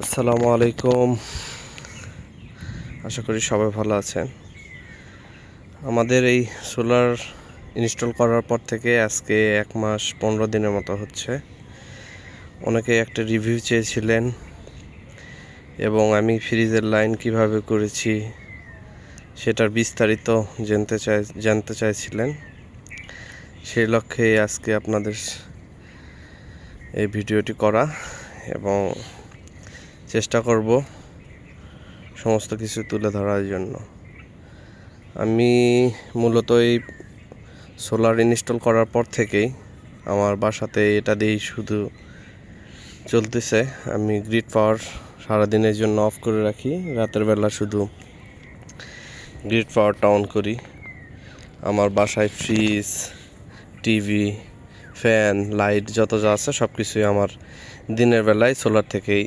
আসসালামু আলাইকুম। আশা করি সবাই ভালো আছেন। আমাদের এই সোলার ইনস্টল করার পর থেকে আজকে এক মাস পনেরো দিনের মতো হচ্ছে। অনেকে একটা রিভিউ চেয়েছিলেন এবং আমি ফ্রিজের লাইন কীভাবে করেছি সেটার বিস্তারিত জানতে চাই, জানতে চাইছিলেন। সেই লক্ষ্যে আজকে আপনাদের এই ভিডিওটি করা এবং চেষ্টা করব সমস্ত কিছু তুলে ধরার জন্য। আমি মূলত এই সোলার ইনস্টল করার পর থেকেই আমার বাসাতে এটা দিয়েই শুধু চলতেছে। আমি গ্রিড পাওয়ার সারাদিনের জন্য অফ করে রাখি, রাতের বেলা শুধু গ্রিড পাওয়ারটা অন করি। আমার বাসায় ফ্রিজ টিভি ফ্যান লাইট যত যা আছে সব কিছুই আমার দিনের বেলায় সোলার থেকেই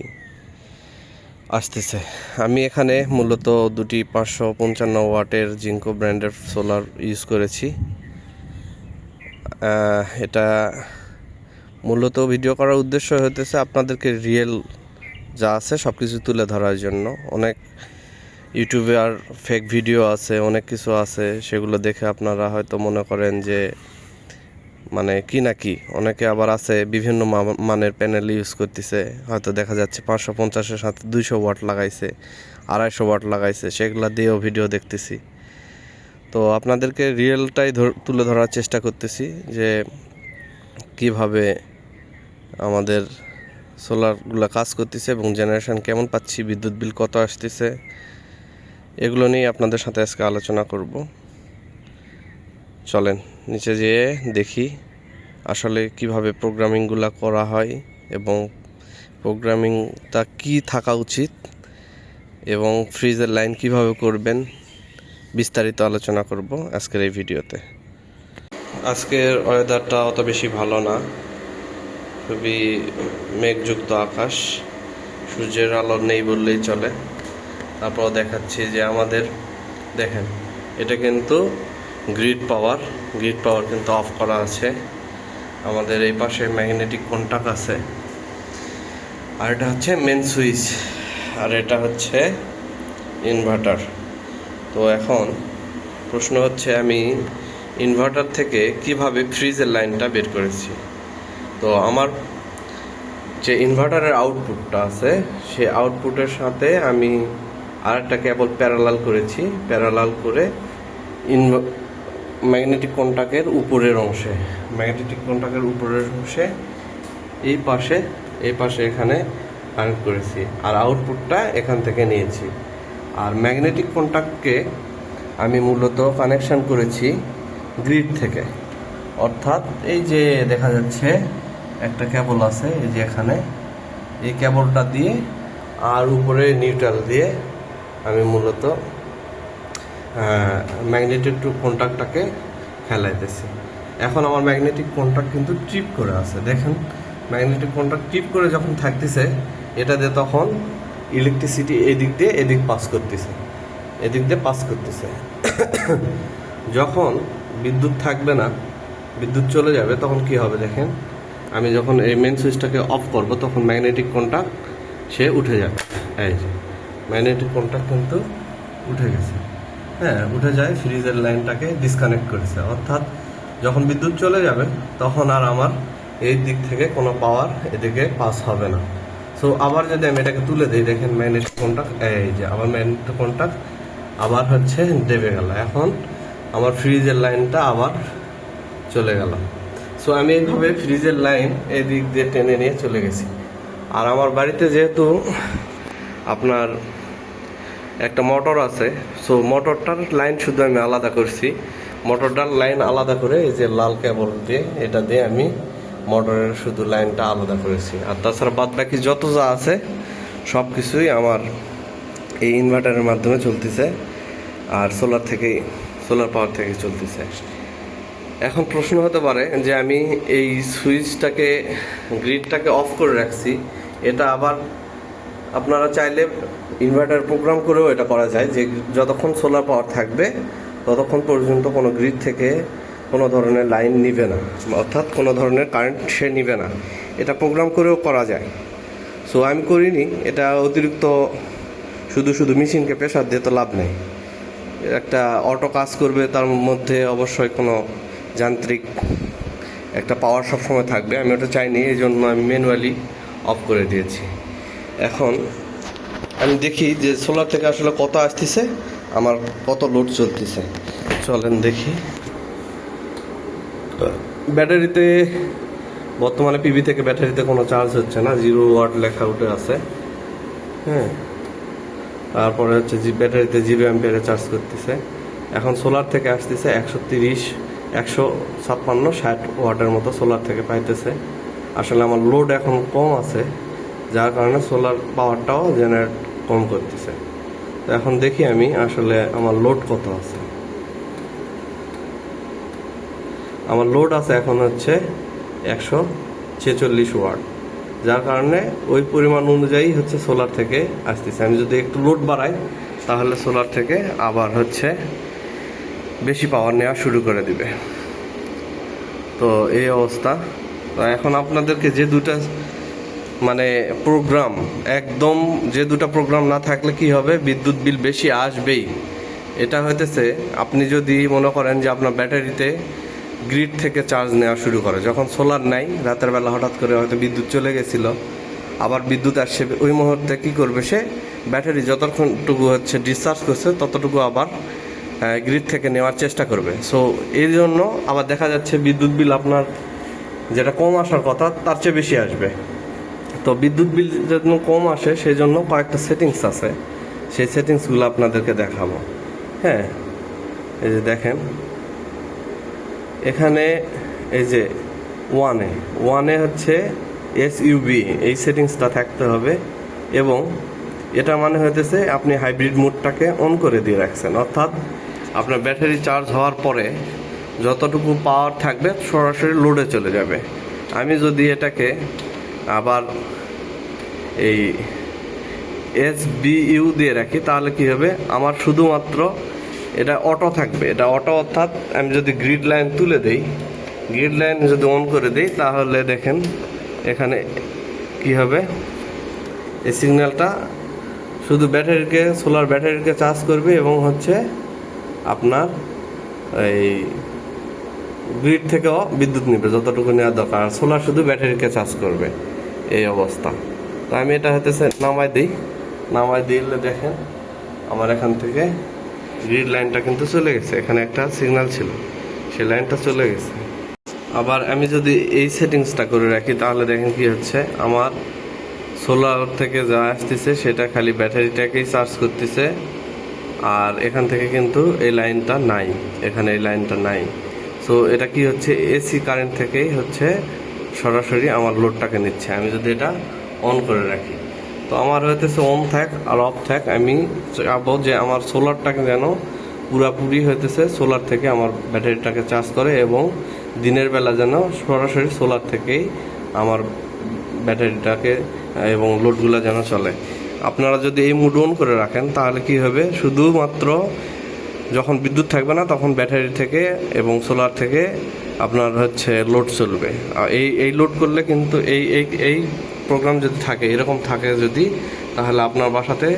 আসতেছে। আমি এখানে মূলত দুটি পাঁচশো পঞ্চান্ন ওয়াটের জিঙ্কো ব্র্যান্ডের সোলার ইউজ করেছি। এটা মূলত ভিডিও করার উদ্দেশ্য হতেছে আপনাদেরকে রিয়েল যা আছে সব কিছু তুলে ধরার জন্য। অনেক ইউটিউবে আর ফেক ভিডিও আছে, অনেক কিছু আছে, সেগুলো দেখে আপনারা হয়তো মনে করেন যে মানে কি না কি? অনেকে আবার আছে বিভিন্ন মানের প্যানেল ইউজ করতেছে। হয়তো দেখা যাচ্ছে পাঁচশো পঞ্চাশের সাথে দুইশো ওয়াট লাগাইছে, আড়াইশো ওয়াট লাগাইছে, সেগুলা দিয়েও ভিডিও দেখতেছি। তো আপনাদেরকে রিয়েলটাই তুলে ধরার চেষ্টা করতেছি যে কীভাবে আমাদের সোলারগুলো কাজ করতেছে এবং জেনারেশন কেমন পাচ্ছি, বিদ্যুৎ বিল কত আসতেছে, এগুলো নিয়ে আপনাদের সাথে আজকে আলোচনা করব। চলেন নিচে যেয়ে দেখি আসলে কীভাবে প্রোগ্রামিংগুলো করা হয় এবং প্রোগ্রামিংটা কি থাকা উচিত এবং ফ্রিজের লাইন কীভাবে করবেন বিস্তারিত আলোচনা করব আজকের এই ভিডিওতে। আজকের ওয়েদারটা অত বেশি ভালো না। খুবই মেঘযুক্ত আকাশ। সূর্যের আলো নেই বললেই চলে। তারপর দেখাচ্ছি যে আমাদের, দেখেন, এটা কিন্তু গ্রিড পাওয়ার গ্রিড পাওয়ার কিন্তু অফ করা আছে। আমাদের এই পাশে ম্যাগনেটিক কন্টাক্ট আছে। আর এটা হচ্ছে মেন সুইচ আর এটা হচ্ছে ইনভার্টার তো এখন প্রশ্ন হচ্ছে, আমি ইনভার্টার থেকে কীভাবে ফ্রিজের লাইনটা বের করেছি? তো আমার যে ইনভার্টারের আউটপুটটা আছে, সেই আউটপুটের সাথে আমি আরেকটা কেবল প্যারালাল করেছি। প্যারালাল করে ইনভ ম্যাগনেটিক কন্টাক্টের উপরের অংশে। ম্যাগনেটিক কন্টাক্টের উপরের অংশে এই পাশে এই পাশে এখানে কানেক্ট করেছি। আর আউটপুটটা এখান থেকে নিয়েছি। আর ম্যাগনেটিক কন্টাক্টকে আমি মূলত কানেকশন করেছি গ্রিড থেকে। অর্থাৎ এই যে দেখা যাচ্ছে, একটা কেবল আছে এই যে এখানে। এই কেবলটা দিয়ে আর উপরে নিউট্রাল দিয়ে আমি মূলত ম্যাগনেটিক টু কন্ট্যাক্টটাকে খেলাইতেছি এখন আমার ম্যাগনেটিক কন্ট্যাক্ট কিন্তু ট্রিপ করে আছে। দেখেন ম্যাগনেটিক কন্ট্যাক্ট ট্রিপ করে যখন থাকতেছে, এটা দিয়ে তখন ইলেকট্রিসিটি এদিক দিয়ে এদিক পাস করতেছে। এদিক দিয়ে পাস করতেছে। যখন বিদ্যুৎ থাকবে না, বিদ্যুৎ চলে যাবে, তখন কি হবে দেখেন, আমি যখন এই মেন সুইচটাকে অফ করব, তখন ম্যাগনেটিক কন্ট্যাক্ট সে উঠে যাবে। এই ম্যাগনেটিক কন্ট্যাক্ট কিন্তু উঠে গেছে। হ্যাঁ উঠে যায় ফ্রিজের লাইনটাকে ডিসকানেক্ট করেছে। অর্থাৎ যখন বিদ্যুৎ চলে যাবে, তখন আর আমার এই দিক থেকে কোনো পাওয়ার এদিকে পাস হবে না। সো আবার যদি আমি এটাকে তুলে দিই, দেখেন ম্যাগনেটিক কন্ট্যাক্ট এই যে আবার ম্যাগনেটিক কন্ট্যাক্ট আবার হচ্ছে দেবে গেল। এখন আমার ফ্রিজের লাইনটা আবার চলে গেল। সো আমি এইভাবে ফ্রিজের লাইন এই দিক দিয়ে টেনে নিয়ে চলে গেছি। আর আমার বাড়িতে যেহেতু আপনার একটা মোটর আছে। সো মোটরটার লাইন শুধু আমি আলাদা করছি। মোটরটার লাইন আলাদা করে এই যে লাল কেবল দিয়ে এটা দিয়ে আমি মোটরের শুধু লাইনটা আলাদা করেছি। আর তাছাড়া বাদ বাকি যত যা আছে সব কিছুই আমার এই ইনভার্টারের মাধ্যমে চলতেছে। আর সোলার থেকেই সোলার পাওয়ার থেকে চলতেছে। এখন প্রশ্ন হতে পারে যে আমি এই সুইচটাকে গ্রিডটাকে অফ করে রাখছি, এটা আবার আপনারা চাইলে ইনভার্টার প্রোগ্রাম করেও এটা করা যায়, যে যতক্ষণ সোলার পাওয়ার থাকবে, ততক্ষণ পর্যন্ত কোনো গ্রিড থেকে কোনো ধরনের লাইন নিবে না, অর্থাৎ কোনো ধরনের কারেন্ট সে নিবে না। এটা প্রোগ্রাম করেও করা যায়। সো আমি করিনি, এটা অতিরিক্ত শুধু শুধু মেশিনকে প্রেশার দিয়ে তো লাভ নেই। একটা অটো কাজ করবে, তার মধ্যে অবশ্যই কোনো যান্ত্রিক একটা পাওয়ার সবসময় থাকবে। আমি ওটা চাইনি, এই জন্য আমি ম্যানুয়ালি অফ করে দিয়েছি। এখন আমি দেখি যে সোলার থেকে আসলে কত আসতেছে, আমার কত লোড চলতেছে। চলেন দেখি। ব্যাটারিতে বর্তমানে পিবি থেকে ব্যাটারিতে কোনো চার্জ হচ্ছে না জিরো ওয়াট লেখা উঠে আছে। হ্যাঁ। তারপরে হচ্ছে জি ব্যাটারিতে জিরো অ্যাম্পিয়ারে চার্জ করতেছে। এখন সোলার থেকে আসতেছে একশো তিরিশ, একশো ছাপ্পান্ন, ষাট ওয়াটের মতো সোলার থেকে পাইতেছে। আসলে আমার লোড এখন কম আছে। যার কারণে সোলার পাওয়ারটাও জেনারেট কম করতেছে। তো এখন দেখি আমি আসলে আমার লোড কত আছে। আমার লোড আছে এখন হচ্ছে একশো ছেচল্লিশ ওয়াট, যার কারণে ওই পরিমাণ অনুযায়ী হচ্ছে সোলার থেকে আসতেছে। আমি যদি একটু লোড বাড়াই, তাহলে সোলার থেকে আবার হচ্ছে বেশি পাওয়ার নেওয়া শুরু করে দিবে। তো এই অবস্থা। তো এখন আপনাদেরকে যে দুটা মানে প্রোগ্রাম একদম যে দুটো প্রোগ্রাম না থাকলে কি হবে? বিদ্যুৎ বিল বেশি আসবেই। এটা হইতেছে, আপনি যদি মনে করেন যে আপনার ব্যাটারিতে গ্রিড থেকে চার্জ নেওয়া শুরু করে, যখন সোলার নাই, রাতের বেলা হঠাৎ করে হয়তো বিদ্যুৎ চলে গেছিল, আবার বিদ্যুৎ আসছে, ওই মুহূর্তে কি করবে সে? ব্যাটারি যতক্ষণটুকু হচ্ছে ডিসচার্জ করছে, ততটুকু আবার গ্রিড থেকে নেওয়ার চেষ্টা করবে। সো এই জন্য আবার দেখা যাচ্ছে বিদ্যুৎ বিল আপনার যেটা কম আসার কথা, তার চেয়ে বেশি আসবে। তো বিদ্যুৎ বিল যেন কম আসে সেই জন্য কয়েকটা সেটিংস আছে। সেই সেটিংসগুলো আপনাদেরকে দেখাবো। হ্যাঁ এই যে দেখেন। এখানে এই যে ওয়ানে ওয়ানে হচ্ছে এস ইউবি এই সেটিংসটা থাকতে হবে এবং এটা মানে হইতেছে আপনি হাইব্রিড মোডটাকে অন করে দিয়ে রাখছেন। অর্থাৎ আপনার ব্যাটারি চার্জ হওয়ার পরে যতটুকু পাওয়ার থাকবে সরাসরি লোডে চলে যাবে। আমি যদি এটাকে আবার এই এস ইউ দিয়ে রাখি, তাহলে কি হবে? আমার শুধুমাত্র এটা অটো থাকবে। এটা অটো অর্থাৎ আমি যদি গ্রিড লাইন তুলে দেই গ্রিড লাইন যদি অন করে দিই, তাহলে দেখেন এখানে কি হবে? এই সিগন্যালটা শুধু ব্যাটারিকে সোলার ব্যাটারিকে চার্জ করবে এবং হচ্ছে আপনার এই গ্রিড থেকেও বিদ্যুৎ নেবে, যতটুকু নেওয়ার দরকার। সোলার শুধু ব্যাটারিকে চার্জ করবে। এই অবস্থা। তো আমি এটা হতেছে নামাই দিই। নামাই দিলে দেখেন আমার এখান থেকে গ্রিড লাইনটা কিন্তু চলে গেছে। এখানে একটা সিগন্যাল ছিল। সেই লাইনটা চলে গেছে। আবার আমি যদি এই সেটিংসটা করে রাখি, তাহলে দেখেন কি হচ্ছে? আমার সোলার থেকে যা আসতেছে, সেটা খালি ব্যাটারিটাকেই চার্জ করতেছে। আর এখান থেকে কিন্তু এই লাইনটা নাই। এখানে এই লাইনটা নাই। সো এটা কি হচ্ছে? এসি কারেন্ট থেকেই হচ্ছে সরাসরি আমার লোডটাকে নিচ্ছে, আমি যদি এটা অন করে রাখি। তো আমার হইতেছে অন থাক আর অফ থাক, আমি চাবো যে আমার সোলারটাকে যেন পুরাপুরি হইতেছে সোলার থেকে আমার ব্যাটারিটাকে চার্জ করে এবং দিনের বেলা যেন সরাসরি সোলার থেকেই আমার ব্যাটারিটাকে এবং লোডগুলো যেন চলে। আপনারা যদি এই মুড অন করে রাখেন, তাহলে কি হবে? শুধুমাত্র যখন বিদ্যুৎ থাকবে না, তখন ব্যাটারি থেকে এবং সোলার থেকে আপনার হচ্ছে লোড চলবে। এই এই লোড করলে কিন্তু এই এই এই প্রোগ্রাম যদি থাকে, এরকম থাকে যদি, তাহলে আপনার বাসাতে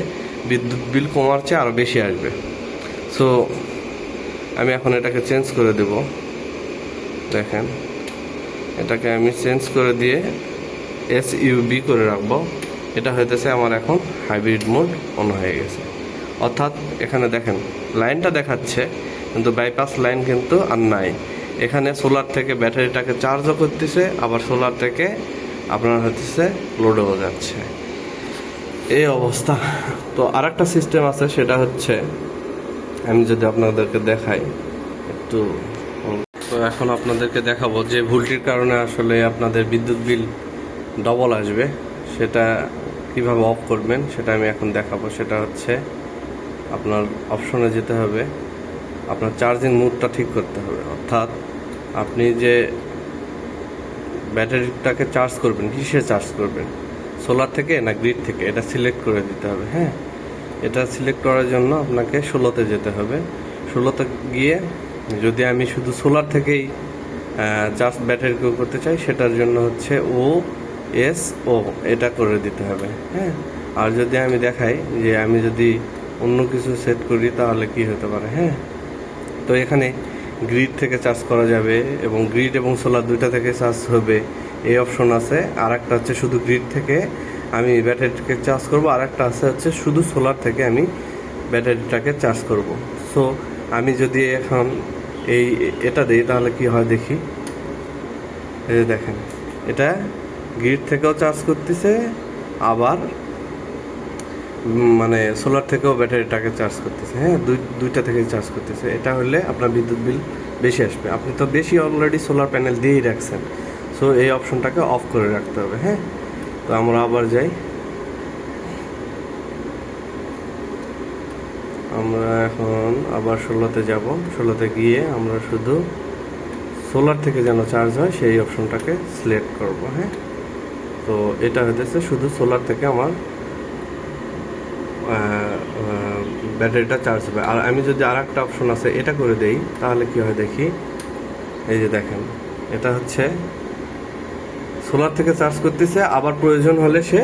বিদ্যুৎ বিল কমার চেয়ে আরও বেশি আসবে। সো আমি এখন এটাকে চেঞ্জ করে দেব। দেখেন, এটাকে আমি চেঞ্জ করে দিয়ে এস ইউবি করে রাখব। এটা হইতেছে আমার এখন হাইব্রিড মোড অন হয়ে গেছে। অর্থাৎ, এখানে দেখেন লাইনটা দেখাচ্ছে, কিন্তু বাইপাস লাইন কিন্তু আর নাই। এখানে সোলার থেকে ব্যাটারিটাকে চার্জও করতেছে, আবার সোলার থেকে আপনার হচ্ছে লোডও যাচ্ছে। এই অবস্থা। তো আর একটা সিস্টেম আছে, সেটা হচ্ছে, আমি যদি আপনাদেরকে দেখাই, একটু তো এখন আপনাদেরকে দেখাবো যে ভুলটির কারণে আসলে আপনাদের বিদ্যুৎ বিল ডবল আসবে। সেটা কীভাবে অফ করবেন, সেটা আমি এখন দেখাবো। সেটা হচ্ছে, আপনার অপশনে যেতে হবে, আপনার চার্জিং মুডটা ঠিক করতে হবে। অর্থাৎ আপনি যে ব্যাটারিটাকে চার্জ করবেন, কিসে চার্জ করবেন? সোলার থেকে না গ্রিড থেকে? এটা সিলেক্ট করে দিতে হবে হ্যাঁ? এটা সিলেক্ট করার জন্য আপনাকে ষোলোতে যেতে হবে। ষোলোতে গিয়ে যদি আমি শুধু সোলার থেকেই চার্জ ব্যাটারি করতে চাই, সেটার জন্য হচ্ছে ও এস ও এটা করে দিতে হবে হ্যাঁ? আর যদি আমি দেখাই যে আমি যদি অন্য কিছু সেট করি, তাহলে কি হতে পারে হ্যাঁ? তো এখানে গ্রিড থেকে চার্জ করা যাবে এবং গ্রিড এবং সোলার দুইটা থেকে চার্জ হবে। এই অপশন আছে। আর একটা হচ্ছে শুধু গ্রিড থেকে আমি ব্যাটারিটাকে চার্জ করব। আর একটা আছে হচ্ছে শুধু সোলার থেকে আমি ব্যাটারিটাকে চার্জ করব। সো আমি যদি এখন এই, এটা দিই তাহলে কি হয় দেখি? এই দেখেন, এটা গ্রিড থেকেও চার্জ করতেছে, আবার মানে সোলার থেকেও ব্যাটারিটাকে চার্জ করতেছে হ্যাঁ? দুই, দুইটা থেকে চার্জ করতেছে। এটা হলে আপনার বিদ্যুৎ বিল বেশি আসবে। আপনি তো বেশি অলরেডি সোলার প্যানেল দিয়েই রাখছেন। সো এই অপশনটাকে অফ করে রাখতে হবে হ্যাঁ? তো আমরা আবার যাই। আমরা এখন আবার ষোলোতে যাব। ষোলোতে গিয়ে আমরা শুধু সোলার থেকে যেন চার্জ হয়, সেই অপশনটাকে সিলেক্ট করব হ্যাঁ? তো এটা হতেছে শুধু সোলার থেকে আমার ব্যাটারিটা চার্জ হবে। আর আমি যদি আর একটা অপশন আছে, এটা করে দেই, তাহলে কি হয় দেখি? এই যে দেখেন, এটা হচ্ছে সোলার থেকে চার্জ করতেছে, আবার প্রয়োজন হলে সে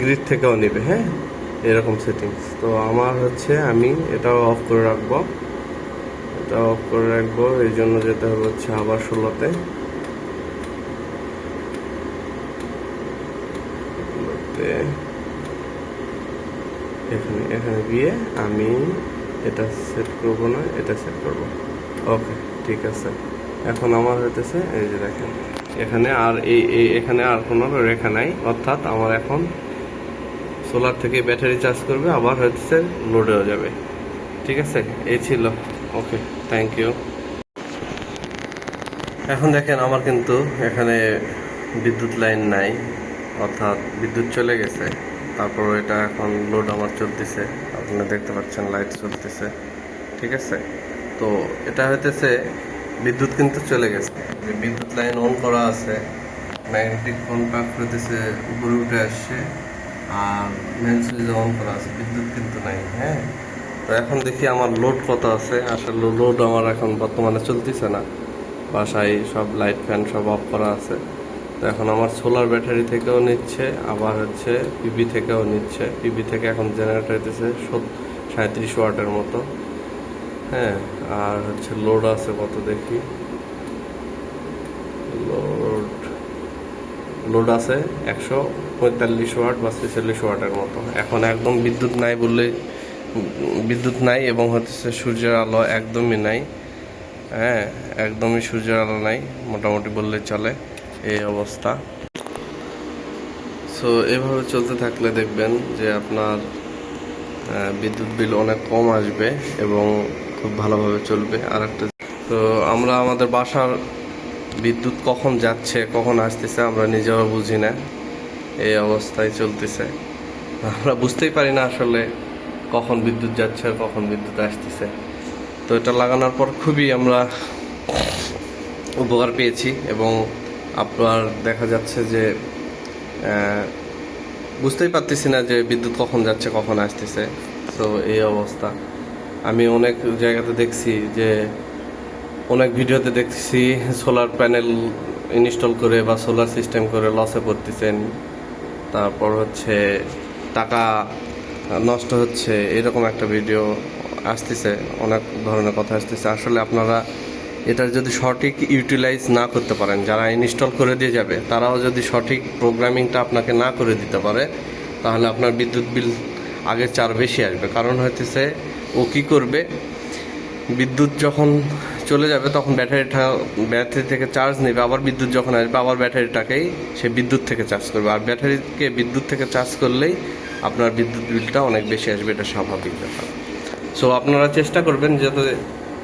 গ্রিড থেকেও নেবে হ্যাঁ? এরকম সেটিংস তো আমার হচ্ছে, আমি এটাও অফ করে রাখব। এটা অফ করে রাখব, এই জন্য যেতে হবে হচ্ছে আবার ষোলোতে এখানে এখানে গিয়ে আমি এটা সেট করব না, এটা সেট করব। ওকে ঠিক আছে। এখন আমার হইতেছে, এই যে দেখেন। এখানে আর এই এখানে আর কোনো রেখা নাই। অর্থাৎ আমার এখন সোলার থেকে ব্যাটারি চার্জ করবে, আবার হচ্ছে লোডেও যাবে। ঠিক আছে? এই ছিল। ওকে থ্যাংক ইউ এখন দেখেন, আমার কিন্তু এখানে বিদ্যুৎ লাইন নাই। অর্থাৎ বিদ্যুৎ চলে গেছে। তারপর এটা এখন লোড আমার চলতেছে। আপনারা দেখতে পাচ্ছেন লাইট চলতেছে। ঠিক আছে? তো এটা হইতেছে, বিদ্যুৎ কিন্তু চলে গেছে। যে বিদ্যুৎ লাইন অন করা আছে ম্যাগনেটিক কন্ট্যাক্ট হইতেছে উপরে উঠে আসছে, আর মেন সুইচ অন করা আছে, বিদ্যুৎ কিন্তু নাই হ্যাঁ? তো এখন দেখি আমার লোড কত আছে। আসলে লোড আমার এখন বর্তমানে চলতেছে না। বাসায় সব লাইট ফ্যান সব অফ করা আছে। তো এখন আমার সোলার ব্যাটারি থেকেও নিচ্ছে, আবার হচ্ছে পিবি থেকেও নিচ্ছে। পিবি থেকে এখন জেনারেটর হইতেছে সাঁত্রিশ ওয়াটের মতো। হ্যাঁ আর হচ্ছে লোড আছে কত দেখি? লোড লোড আছে একশো পঁয়তাল্লিশ ওয়াট বা ছেচল্লিশ ওয়াটের মতো। এখন একদম বিদ্যুৎ নাই বললে বিদ্যুৎ নাই এবং হচ্ছে সূর্যের আলো একদমই নাই। হ্যাঁ একদমই সূর্যের আলো নাই, মোটামুটি বললে চলে। এই অবস্থা। সো এভাবে চলতে থাকলে দেখবেন যে আপনার বিদ্যুৎ বিল অনেক কম আসবে এবং খুব ভালোভাবে চলবে। আর একটা তো আমরা আমাদের বাসার বিদ্যুৎ কখন যাচ্ছে, কখন আসতেছে, আমরা নিজেও বুঝি না। এই অবস্থায় চলতেছে। আমরা বুঝতেই পারি না আসলে কখন বিদ্যুৎ যাচ্ছে আর কখন বিদ্যুৎ আসতেছে। তো এটা লাগানোর পর খুবই আমরা উপকার পেয়েছি এবং আপনার দেখা যাচ্ছে যে বুঝতেই পারতেছি না যে বিদ্যুৎ কখন যাচ্ছে, কখন আসতেছে। তো এই অবস্থা। আমি অনেক জায়গাতে দেখছি যে, অনেক ভিডিওতে দেখছি সোলার প্যানেল ইনস্টল করে বা সোলার সিস্টেম করে লসে পড়তেছেন। তারপর হচ্ছে টাকা নষ্ট হচ্ছে, এরকম একটা ভিডিও আসতেছে, অনেক ধরনের কথা আসতেছে। আসলে আপনারা এটার যদি সঠিক ইউটিলাইজ না করতে পারেন, যারা ইনস্টল করে দিয়ে যাবে, তারাও যদি সঠিক প্রোগ্রামিংটা আপনাকে না করে দিতে পারে, তাহলে আপনার বিদ্যুৎ বিল আগের চার বেশি আসবে। কারণ হইতেছে, ও কি করবে? বিদ্যুৎ যখন চলে যাবে, তখন ব্যাটারিটা, ব্যাটারি থেকে চার্জ নেবে, আবার বিদ্যুৎ যখন আসবে, আবার ব্যাটারিটাকেই সে বিদ্যুৎ থেকে চার্জ করবে। আর ব্যাটারিকে বিদ্যুৎ থেকে চার্জ করলেই আপনার বিদ্যুৎ বিলটা অনেক বেশি আসবে, এটা স্বাভাবিক ব্যাপার। সো আপনারা চেষ্টা করবেন যাতে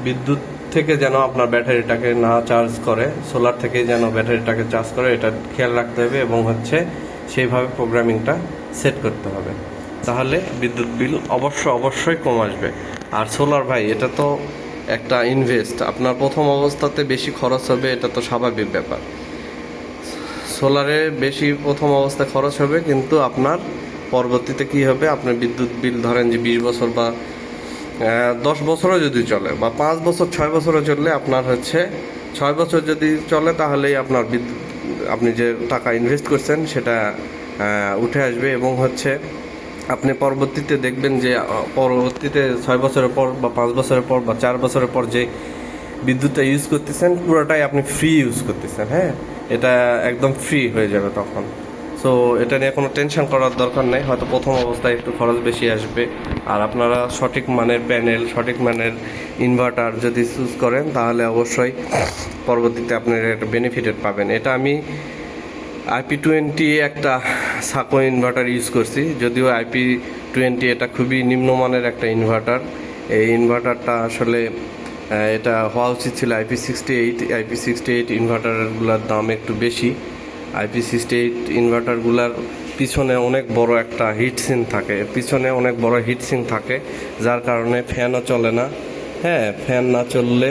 বিদ্যুৎ থেকে যেন আপনার ব্যাটারিটাকে না চার্জ করে সোলার থেকে যেন ব্যাটারিটাকে চার্জ করে, এটা খেয়াল রাখতে হবে এবং হচ্ছে সেইভাবে প্রোগ্রামিংটা সেট করতে হবে। তাহলে বিদ্যুৎ বিল অবশ্য অবশ্যই কম আসবে। আর সোলার ভাই, এটা তো একটা ইনভেস্ট আপনার প্রথম অবস্থাতে বেশি খরচ হবে, এটা তো স্বাভাবিক ব্যাপার। সোলারে বেশি প্রথম অবস্থায় খরচ হবে, কিন্তু আপনার পরবর্তীতে কি হবে? আপনার বিদ্যুৎ বিল ধরেন যে বিশ বছর বা দশ বছরও যদি চলে বা পাঁচ বছর, ছয় বছরও চললে আপনার হচ্ছে, ছয় বছর যদি চলে তাহলেই আপনার বিদ্যুৎ আপনি যে টাকা ইনভেস্ট করছেন সেটা উঠে আসবে এবং হচ্ছে আপনি পরবর্তীতে দেখবেন যে পরবর্তীতে ছয় বছরের পর বা পাঁচ বছরের পর বা চার বছরের পর যে বিদ্যুৎটা ইউজ করতেছেন, পুরোটাই আপনি ফ্রি ইউজ করতেছেন হ্যাঁ? এটা একদম ফ্রি হয়ে যাবে তখন। সো এটা নিয়ে কোনো টেনশন করার দরকার নেই। হয়তো প্রথম অবস্থায় একটু খরচ বেশি আসবে। আর আপনারা সঠিক মানের প্যানেল সঠিক মানের ইনভার্টার যদি চুজ করেন, তাহলে অবশ্যই পরবর্তীতে আপনারা একটা বেনিফিটেড পাবেন। এটা আমি আইপি টোয়েন্টি একটা সাকো ইনভার্টার ইউজ করছি। যদিও আইপি টোয়েন্টি এটা খুবই নিম্নমানের একটা ইনভার্টার এই ইনভার্টারটা আসলে এটা হওয়া উচিত ছিল IP sixty eight IP sixty eight ইনভার্টারগুলোর দাম একটু বেশি। আইপি সিক্সটি এইট ইনভার্টারগুলোর পিছনে অনেক বড় একটা হিট সিং থাকে। পিছনে অনেক বড় হিট সিন থাকে, যার কারণে ফ্যানও চলে না। হ্যাঁ ফ্যান না চললে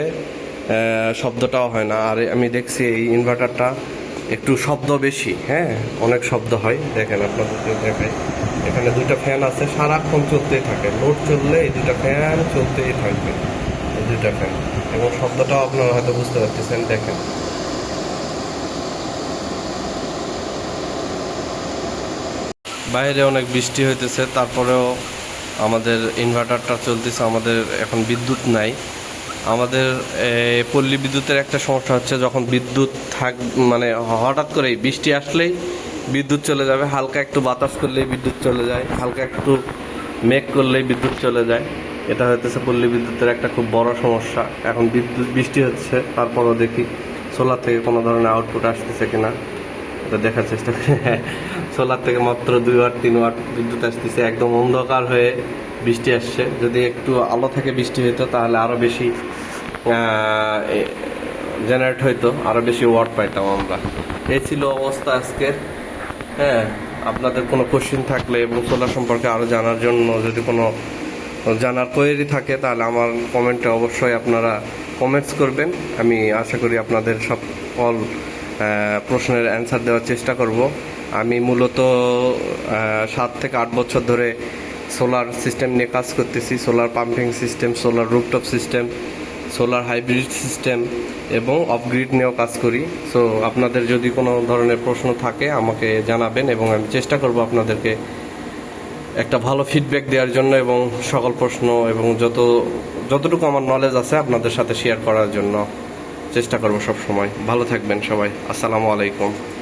শব্দটাও হয় না। আর আমি দেখছি এই ইনভার্টারটা একটু শব্দ বেশি হ্যাঁ অনেক শব্দ হয়। দেখেন আপনাদের দেখাই। এখানে দুইটা ফ্যান আছে, সারাক্ষণ চলতেই থাকে। লোড চললে এই দুইটা ফ্যান চলতেই থাকবে, এই দুইটা ফ্যান। এবং শব্দটাও আপনারা হয়তো বুঝতে পারতেছেন, দেখেন। বাইরে অনেক বৃষ্টি হইতেছে, তারপরেও আমাদের ইনভার্টারটা চলতেছে, আমাদের এখন বিদ্যুৎ নাই। আমাদের পল্লী বিদ্যুতের একটা সমস্যা হচ্ছে, যখন বিদ্যুৎ থাক মানে হঠাৎ করেই বৃষ্টি আসলেই বিদ্যুৎ চলে যাবে, হালকা একটু বাতাস করলেই বিদ্যুৎ চলে যায়, হালকা একটু মেঘ করলেই বিদ্যুৎ চলে যায়। এটা হইতেছে পল্লী বিদ্যুতের একটা খুব বড় সমস্যা। এখন বিদ্যুৎ, বৃষ্টি হচ্ছে, তারপরও দেখি সোলার থেকে কোনো ধরনের আউটপুট আসতেছে কিনা। দেখার চেষ্টা করি। সোলার থেকে মাত্র দুই ওয়াট, তিন ওয়াট বিদ্যুৎ আসতেছে। একদম অন্ধকার হয়ে বৃষ্টি আসছে। যদি একটু আলো থেকে বৃষ্টি হতো তাহলে আরও বেশি জেনারেট হইতো। আরও বেশি ওয়াট পাইতাম আমরা। এই ছিল অবস্থা আজকের। হ্যাঁ আপনাদের কোনো কোশ্চিন থাকলে এবং সোলার সম্পর্কে আরও জানার জন্য যদি কোনো জানার কোয়েরি থাকে, তাহলে আমার কমেন্টে অবশ্যই আপনারা কমেন্টস করবেন। আমি আশা করি আপনাদের সব কল প্রশ্নের অ্যান্সার দেওয়ার চেষ্টা করব। আমি মূলত সাত থেকে আট বছর ধরে সোলার সিস্টেম নিয়ে কাজ করতেছি। Solar pumping system, solar rooftop system, solar hybrid system এবং অফগ্রিড নিয়েও কাজ করি। সো আপনাদের যদি কোনো ধরনের প্রশ্ন থাকে, আমাকে জানাবেন এবং আমি চেষ্টা করব আপনাদেরকে একটা ভালো ফিডব্যাক দেওয়ার জন্য এবং সকল প্রশ্ন এবং যত, যতটুকু আমার নলেজ আছে আপনাদের সাথে শেয়ার করার জন্য। চেষ্টা করব সব সময়। ভালো থাকবেন সবাই। আসসালামু আলাইকুম।